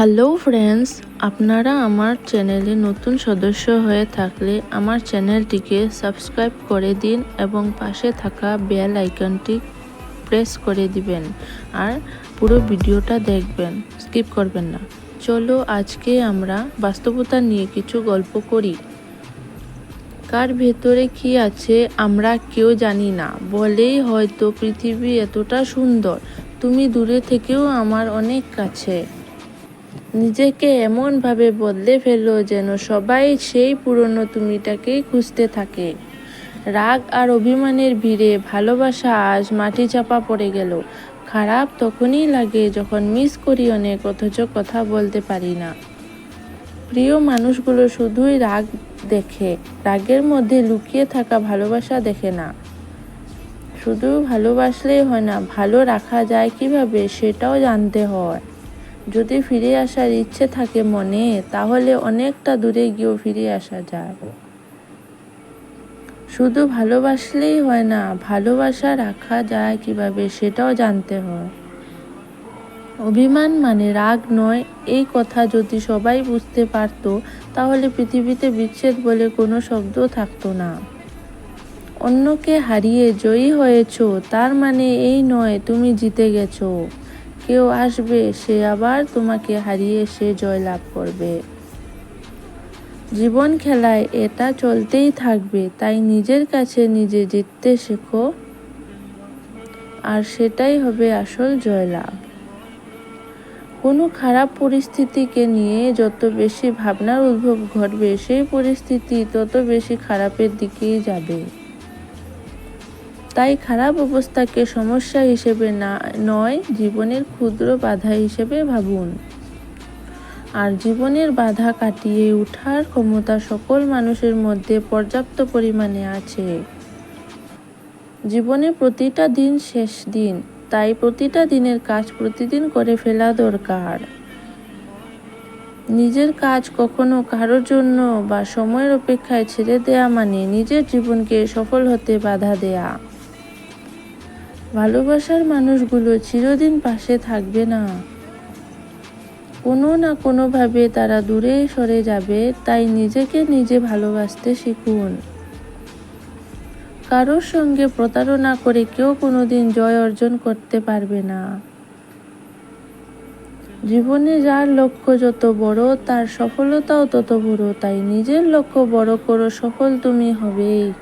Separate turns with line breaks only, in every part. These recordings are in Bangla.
হ্যালো ফ্রেন্ডস আপনারা আমার চ্যানেলে নতুন সদস্য হয়ে থাকলে আমার চ্যানেলটিকে সাবস্ক্রাইব করে দিন এবং পাশে থাকা বেল আইকনটি প্রেস করে দিবেন। আর পুরো ভিডিওটা দেখবেন। স্কিপ করবেন না। চলো আজকে আমরা বাস্তবতা নিয়ে কিছু গল্প করি। কার ভেতরে কি আছে আমরা কেউ জানি না। বলেই হয়তো পৃথিবী এতটা সুন্দর। তুমি দূরে থেকেও আমার অনেক কাছে। নিজেকে এমনভাবে বদলে ফেলো যেন সবাই সেই পুরনো তুমিটাকেই খুঁজতে থাকে। রাগ আর অভিমানের ভিড়ে ভালোবাসা আজ মাটি চাপা পড়ে গেল। খারাপ তখনই লাগে যখন মিস করি অনেক, অথচ কথা বলতে পারি না। প্রিয় মানুষগুলো শুধুই রাগ দেখে, রাগের মধ্যে লুকিয়ে থাকা ভালোবাসা দেখে না। শুধু ভালোবাসলেই হয় না, ভালো রাখা যায় কীভাবে সেটাও জানতে হয়। যদি ফিরে আসার ইচ্ছে থাকে মনে, তাহলে অনেকটা দূরে গিয়েও ফিরে আসা যায়। শুধু ভালোবাসলেই হয় না, ভালোবাসা রাখা যায় কীভাবে সেটাও জানতে হয়। অভিমান মানে রাগ নয়, এই কথা যদি সবাই বুঝতে পারতো, তাহলে পৃথিবীতে বিচ্ছেদ বলে কোনো শব্দ থাকতো না। অন্যকে হারিয়ে জয়ী হয়েছ, তার মানে এই নয় তুমি জিতে গেছো। কেউ আসবে, সে আবার তোমাকে হারিয়ে সে জয়লাভ করবে। জীবন খেলায় এটা চলতেই থাকবে, তাই নিজের কাছে নিজে জিততে শেখো। আর সেটাই হবে আসল জয়লাভ। কোনো খারাপ পরিস্থিতিকে নিয়ে যত বেশি ভাবনার উদ্ভব ঘটবে, সেই পরিস্থিতি তত বেশি খারাপের দিকেই যাবে। তাই খারাপ অবস্থাকে সমস্যা হিসেবে না, নয়, জীবনের ক্ষুদ্র বাধা হিসেবে ভাবুন। আর জীবনের বাধা কাটিয়ে ওঠার ক্ষমতা সকল মানুষের মধ্যে পর্যাপ্ত পরিমাণে আছে। জীবনে প্রতিটা দিন শেষ দিন, তাই প্রতিটা দিনের কাজ প্রতিদিন করে ফেলা দরকার। নিজের কাজ কখনো কারোর জন্য বা সময়ের অপেক্ষায় ছেড়ে দেয়া মানে নিজের জীবনকে সফল হতে বাধা দেয়া। ভালোবাসার মানুষগুলো চিরদিন পাশে থাকবে না। কোনো না কোনোভাবে তারা দূরে সরে যাবে, তাই নিজেকে নিজে ভালোবাসতে শিখুন। কারোর সঙ্গে প্রতারণা করে কেউ কোনোদিন জয় অর্জন করতে পারবে না। জীবনে যার লক্ষ্য যত বড়, তার সফলতাও তত বড়, তাই নিজের লক্ষ্য বড় করো, সফল তুমি হবেই।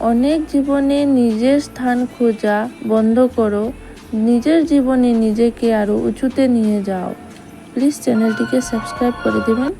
অনেক জীবনে নিজের স্থান খোঁজা বন্ধ করো। নিজের জীবনে নিজেকে আরও উঁচুতে নিয়ে যাও। প্লিজ চ্যানেলটিকে সাবস্ক্রাইব করে দেবেন।